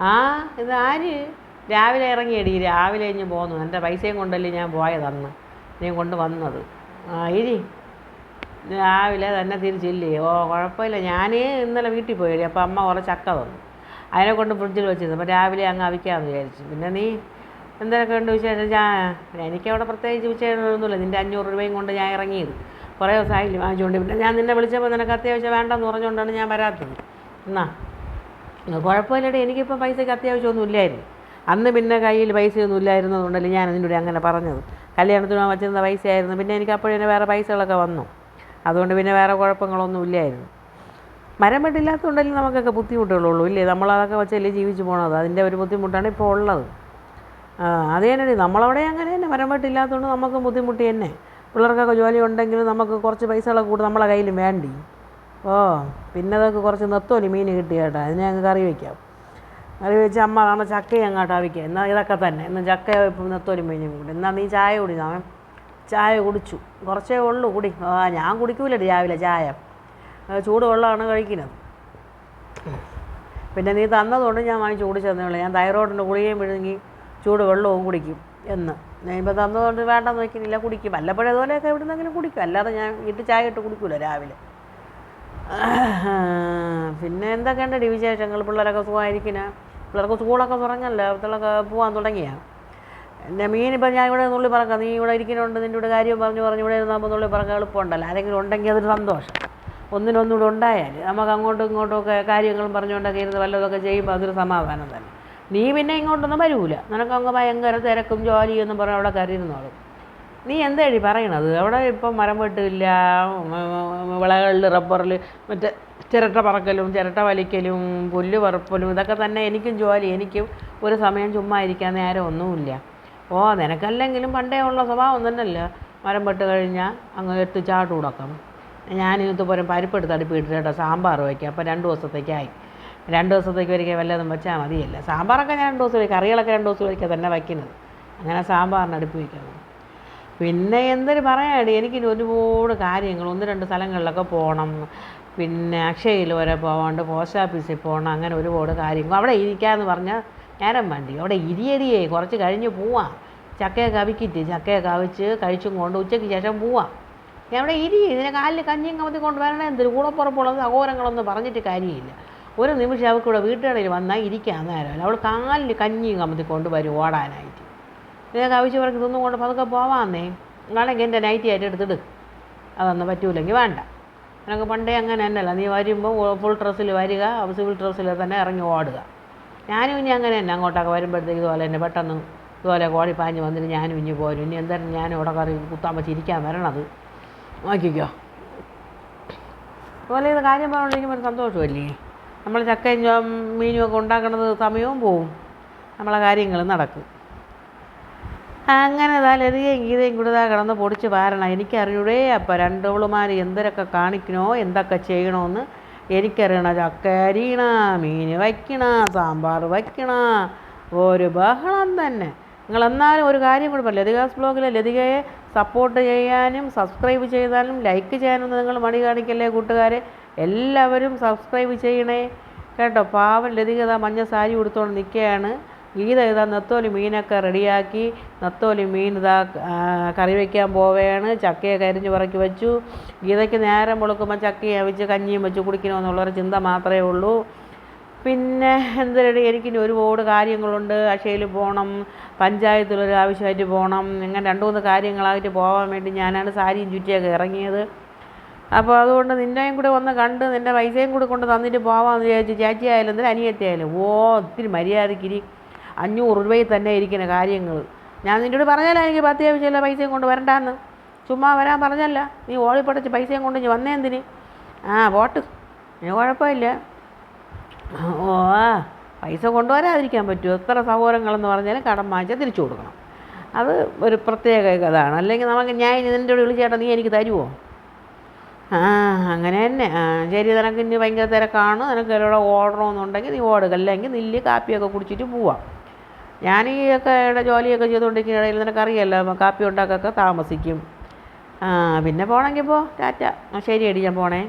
ആ ഇത് ആര്? രാവിലെ ഇറങ്ങിയടി രാവിലെ ഇഞ്ഞ് പോന്നു. എന്റെ പൈസയും കൊണ്ടല്ലേ ഞാൻ പോയതന്ന്. നീ കൊണ്ട് വന്നത്. ആ ഇരി. രാവിലെ തന്നെ തിരിച്ചില്ലേ? ഓ കുഴപ്പമില്ല. ഞാൻ ഇന്നലെ വീട്ടിൽ പോയി അപ്പോൾ അമ്മ കുറേ ചക്ക തന്നു. അതിനെ കൊണ്ട് ഫ്രിഡ്ജിൽ വെച്ചിരുന്നു. അപ്പോൾ രാവിലെ അങ്ങ് അവിക്കാമെന്ന് വിചാരിച്ചു. പിന്നെ നീ എന്തൊക്കെ ഉണ്ട് വിശേഷം? ഞാൻ എനിക്കവിടെ പ്രത്യേകിച്ച് വിശേഷമൊന്നുമില്ല നിന്റെ അഞ്ഞൂറ് രൂപയും കൊണ്ട് ഞാൻ ഇറങ്ങിയത്. കുറേ ദിവസമായില്ലേ വാങ്ങിച്ചുകൊണ്ട് പിന്നെ ഞാൻ നിന്നെ വിളിച്ചപ്പോൾ നിനക്ക് അത്യാവശ്യം വേണ്ടെന്ന് പറഞ്ഞുകൊണ്ടാണ് ഞാൻ വരാത്തത്. എന്നാ? കുഴപ്പമില്ലടി. എനിക്കിപ്പോൾ പൈസയ്ക്ക് അത്യാവശ്യമൊന്നും ഇല്ലായിരുന്നു അന്ന് പിന്നെ കയ്യിൽ പൈസയൊന്നും ഇല്ലായിരുന്നതുകൊണ്ടല്ലേ ഞാൻ അതിന്റെ അങ്ങനെ പറഞ്ഞത്. കല്യാണത്തിന് പോകാൻ വച്ചിരുന്ന പൈസയായിരുന്നു. പിന്നെ എനിക്ക് അപ്പോഴേ വേറെ പൈസകളൊക്കെ വന്നു. അതുകൊണ്ട് പിന്നെ വേറെ കുഴപ്പങ്ങളൊന്നും ഇല്ലായിരുന്നു മരം വെട്ടില്ലാത്തതുകൊണ്ടല്ലേ നമുക്കൊക്കെ ബുദ്ധിമുട്ടുകളുള്ളൂ ഇല്ലേ? നമ്മളതൊക്കെ വെച്ചല്ലേ ജീവിച്ചു പോണത്. അതിന്റെ ഒരു ബുദ്ധിമുട്ടാണ് ഇപ്പോൾ ഉള്ളത്. അത് തന്നെ നമ്മളവിടെ അങ്ങനെ തന്നെ. മരം വെട്ടില്ലാത്തതുകൊണ്ട് നമുക്ക് ബുദ്ധിമുട്ടി തന്നെ. പിള്ളേർക്കൊക്കെ ജോലി ഉണ്ടെങ്കിലും നമുക്ക് കുറച്ച് പൈസകളൊക്കെ കൂടി നമ്മളെ കയ്യിലും വേണ്ടി. ഓ പിന്നെ അതൊക്കെ കുറച്ച് നെത്തോലി മീൻ കിട്ടി കേട്ടോ. അതിനെ ഞങ്ങൾ കറി വയ്ക്കാം കറി വെച്ച് അമ്മ കാണാൻ ചക്കയും അങ്ങോട്ട് ആവിക്കുക എന്നാൽ ഇതൊക്കെ തന്നെ. എന്നാൽ ചക്ക നെത്തോലി മീനും കൂടി എന്നാൽ നീ ചായ കുടി നാമേ ചായ കുടിച്ചു. കുറച്ചേ ഉള്ളൂ കുടി. ആ ഞാൻ കുടിക്കൂല രാവിലെ ചായ. ചൂട് വെള്ളമാണ് കഴിക്കുന്നത്. പിന്നെ നീ തന്നതുകൊണ്ട് ഞാൻ വാങ്ങിച്ച് ചൂട് ഉള്ളൂ. ഞാൻ തൈറോയിഡിന്റെ ഗുളികയും വിഴുങ്ങി ചൂട് വെള്ളവും കുടിക്കും എന്ന്. ഞാൻ ഇപ്പോൾ തന്നതുകൊണ്ട് വേണ്ടെന്ന് വയ്ക്കുന്നില്ല കുടിക്കും. വല്ലപ്പോഴും അതുപോലെയൊക്കെ എവിടെ നിന്നെങ്കിലും കുടിക്കും. അല്ലാതെ ഞാൻ വീട്ടിൽ ചായ ഇട്ട് കുടിക്കൂല രാവിലെ. പിന്നെ എന്തൊക്കെയുണ്ട് വിശേഷങ്ങൾ പിള്ളേരൊക്കെ സുഖമായിരിക്കുന്ന? പിള്ളേർക്ക് സ്കൂളൊക്കെ തുറങ്ങല്ലേ? അവർത്തൊക്കെ പോകാൻ തുടങ്ങിയ? എന്റെ മീനിപ്പോൾ ഞാൻ ഇവിടെ നുള്ളി പറക്കാം. നീ ഇവിടെ ഇരിക്കുന്നുണ്ട്. നിന്റെ ഇവിടെ കാര്യം പറഞ്ഞു പറഞ്ഞു ഇവിടെ ഇരുന്നാകുമ്പോൾ നുള്ളി പറക്കാൻ എളുപ്പമുണ്ടല്ലോ. ആരെങ്കിലും ഉണ്ടെങ്കിൽ അതൊരു സന്തോഷം. ഒന്നിനൊന്നുകൂടെ ഉണ്ടായാൽ നമുക്ക് അങ്ങോട്ടും ഇങ്ങോട്ടും ഒക്കെ കാര്യങ്ങളും പറഞ്ഞുകൊണ്ടൊക്കെ ഇരുന്ന് വല്ലതൊക്കെ ചെയ്യുമ്പോൾ അതൊരു സമാധാനം തന്നെ. നീ പിന്നെ ഇങ്ങോട്ടൊന്നും വരൂല. നിനക്കങ്ങ് ഭയങ്കര തിരക്കും ജോലിയെന്നും പറഞ്ഞ് അവിടെ കയറിയിരുന്നോളും. നീ എന്തേടി പറയണത്? അവിടെ ഇപ്പം മരം വെട്ടില്ല വിളകളിൽ റബ്ബറിൽ മറ്റേ ചിരട്ട പറക്കലും ചിരട്ട വലിക്കലും പുല്ല് പറപ്പലും ഇതൊക്കെ തന്നെ എനിക്കും ജോലി എനിക്കും ഒരു സമയം ചുമ്മാ ഇരിക്കാൻ നേരം ഒന്നുമില്ല. ഓ നിനക്കല്ലെങ്കിലും പണ്ടേ ഉള്ള സ്വഭാവം തന്നെയല്ല? മരം വെട്ട് കഴിഞ്ഞാൽ അങ്ങ് എട്ട് ചാട്ട് ഞാൻ ഇന്നത്തെ പോലും പരിപ്പെടുത്ത് അടുപ്പിട്ട് കേട്ടോ സാമ്പാർ വയ്ക്കാം. അപ്പോൾ രണ്ട് ദിവസത്തേക്കായി. രണ്ട് ദിവസത്തേക്ക് ഒരിക്കൽ വല്ലതും വെച്ചാൽ മതിയല്ല? സാമ്പാറൊക്കെ ഞാൻ രണ്ട് ദിവസം കറികളൊക്കെ രണ്ട് ദിവസം ഒരിക്കൽ തന്നെ വയ്ക്കുന്നത്. അങ്ങനെ സാമ്പാറിന് അടുപ്പ് വയ്ക്കണം പിന്നെ എന്തൊരു പറയാടി എനിക്കിനി ഒരുപാട് കാര്യങ്ങൾ ഒന്ന് രണ്ട് സ്ഥലങ്ങളിലൊക്കെ പോകണം പിന്നെ അക്ഷയയിൽ വരെ പോകാണ്ട് പോസ്റ്റ് ഓഫീസിൽ പോകണം അങ്ങനെ ഒരുപാട് കാര്യങ്ങൾ. അവിടെ ഇരിക്കാമെന്ന് പറഞ്ഞാൽ നേരം വേണ്ടി. അവിടെ ഇരിയടിയേ കുറച്ച് കഴിഞ്ഞ് പോവാം. ചക്കയൊക്കെ അവിക്കിട്ട് ചക്കയൊക്കെ അവിച്ച് കഴിച്ചും കൊണ്ട് ഉച്ചയ്ക്ക് ശേഷം പോവാം. അവിടെ ഇരി ഇതിനെ കാലിൽ കഞ്ഞിയും കമത്തി കൊണ്ട് വരണേ എന്തൊരു കൂടപ്പുറപ്പുള്ളത് സഹോദരങ്ങളൊന്നും പറഞ്ഞിട്ട് കാര്യമില്ല. ഒരു നിമിഷം അവൾക്ക് ഇവിടെ വീട്ടുകളിൽ വന്നാൽ ഇരിക്കാൻ നേരമല്ല. അവൾ കാലിൽ കഞ്ഞിയും കമത്തി കൊണ്ട് വരും ഓടാനായിട്ട്. നിനക്ക് പറഞ്ഞ് ഇതൊന്നും കൊണ്ട് പതുക്കെ പോവാന്നേ. നാളെങ്കിൽ എന്റെ നൈറ്റി ആയിട്ട് എടുത്തിട്. അതൊന്നും പറ്റൂലെങ്കിൽ വേണ്ട. നിനക്ക് പണ്ടേ അങ്ങനെ തന്നെയല്ല. നീ വരുമ്പോൾ ഫുൾ ഡ്രസ്സിൽ വരിക സിവിൽ ഡ്രസ്സിൽ തന്നെ ഇറങ്ങി ഓടുക. ഞാനും ഇനി അങ്ങനെ തന്നെ അങ്ങോട്ടൊക്കെ വരുമ്പോഴത്തേക്ക് ഇതുപോലെ തന്നെ പെട്ടെന്ന് ഇതുപോലെ കോടി പാഞ്ഞ് വന്നിട്ട് ഞാനും ഇനി പോരും. ഇനി എന്തായാലും ഞാനും ഇവിടെ കറി കുത്താൻ വെച്ച് ഇരിക്കാൻ വരണത്. നോക്കിക്കോ. അതുപോലെ ഇത് കാര്യം പറഞ്ഞുകൊണ്ടിരിക്കുമ്പോൾ ഒരു സന്തോഷമല്ലേ നമ്മൾ ചക്കയും മീനും ഒക്കെ ഉണ്ടാക്കുന്നത് സമയവും പോവും. നമ്മളെ കാര്യങ്ങൾ നടക്കും. അങ്ങനെ ലതികയും ഗീതയും കൂടെ കിടന്ന് പൊടിച്ച് പാരണം. എനിക്കറിയൂടേ അപ്പം രണ്ടോളുമാർ എന്തൊക്കെ കാണിക്കണോ എന്തൊക്കെ ചെയ്യണമെന്ന് എനിക്കറിയണം. ചക്ക അരിയണ മീൻ വയ്ക്കണ സാമ്പാർ വയ്ക്കണ ഒരു ബഹളം തന്നെ. നിങ്ങൾ എന്നാലും ഒരു കാര്യം കൂടി പറയാം. ലതികാസ് ബ്ലോഗിലെ ലതികയെ സപ്പോർട്ട് ചെയ്യാനും സബ്സ്ക്രൈബ് ചെയ്താലും ലൈക്ക് ചെയ്യാനും നിങ്ങൾ മണി കാണിക്കല്ലേ കൂട്ടുകാരെ? എല്ലാവരും സബ്സ്ക്രൈബ് ചെയ്യണേ. കേട്ടോ പാവം ലതികത മഞ്ഞ സാരി ഉടുത്തോണ്ട് നിൽക്കുകയാണ് ഗീത ഇതാ നത്തോലി മീനൊക്കെ റെഡിയാക്കി നത്തോലി മീൻ ഇതാ കറി വയ്ക്കാൻ പോവുകയാണ് ചക്കയൊക്കെ അരിഞ്ഞ് പറക്കി വെച്ചു. ഗീതയ്ക്ക് നേരം വെളുക്കുമ്പോൾ ചക്കയും അവിച്ച് കഞ്ഞിയും വെച്ച് കുടിക്കണമെന്നുള്ളൊരു ചിന്ത മാത്രമേ ഉള്ളൂ. പിന്നെ എന്തിനടി എനിക്കിനി ഒരുപാട് കാര്യങ്ങളുണ്ട്. അക്ഷയിൽ പോകണം പഞ്ചായത്തിലൊരു ആവശ്യമായിട്ട് പോകണം ഇങ്ങനെ രണ്ട് മൂന്ന് കാര്യങ്ങളായിട്ട് പോകാൻ വേണ്ടി ഞാനാണ് സാരിയും ചുറ്റിയൊക്കെ ഇറങ്ങിയത്. അപ്പോൾ അതുകൊണ്ട് നിന്നെയും കൂടെ ഒന്ന് കണ്ട് നിന്റെ പൈസയും കൂടെ കൊണ്ട് തന്നിട്ട് പോവാമെന്ന് വിചാരിച്ചു ചേച്ചിയായാലും എന്തിനും അനിയത്തി ആയാലും ഓ ഒത്തിരി മര്യാദക്കിരി അഞ്ഞൂറ് രൂപയിൽ തന്നെ ഇരിക്കുന്ന കാര്യങ്ങൾ. ഞാൻ നിന്നോട് പറഞ്ഞല്ലോ എനിക്ക് പത്ത് ആവശ്യമില്ല പൈസയും കൊണ്ട് വരണ്ടാന്ന്. ചുമ്മാ വരാൻ പറഞ്ഞല്ല. നീ ഓളിപ്പടച്ച് പൈസയും കൊണ്ട് ഇനി വന്നേന്തിന് ആ പോട്ട്. ഇനി കുഴപ്പമില്ല. ഓ ആ പൈസ കൊണ്ടുവരാതിരിക്കാൻ പറ്റുമോ? എത്ര സഹോദരങ്ങളെന്ന് പറഞ്ഞാലും കടം വാങ്ങിച്ചാൽ തിരിച്ചു കൊടുക്കണം. അത് ഒരു പ്രത്യേക ഇതാണ്. അല്ലെങ്കിൽ നമുക്ക് ഞാൻ നിന്റെ കൂടെ വിളിച്ചേട്ടാ നീ എനിക്ക് തരുമോ ആ അങ്ങനെ തന്നെ. ആ ശരി നിനക്ക് ഇനി ഭയങ്കര തിരക്കാണ്. നിനക്ക് ഇവിടെ ഓടണമെന്നുണ്ടെങ്കിൽ നീ ഓടുക. അല്ലെങ്കിൽ നില്ല് കാപ്പിയൊക്കെ കുടിച്ചിട്ട് പോവാം. ഞാൻ ഈ ഒക്കെ ജോലിയൊക്കെ ചെയ്തുകൊണ്ടിരിക്കുന്ന ഇടയിൽ നിനക്കറിയാമല്ലോ കാപ്പി ഉണ്ടാക്കൊക്കെ താമസിക്കും. പിന്നെ പോകണമെങ്കിൽ പോ ടാറ്റ ശരി എടി ഞാൻ പോണേ.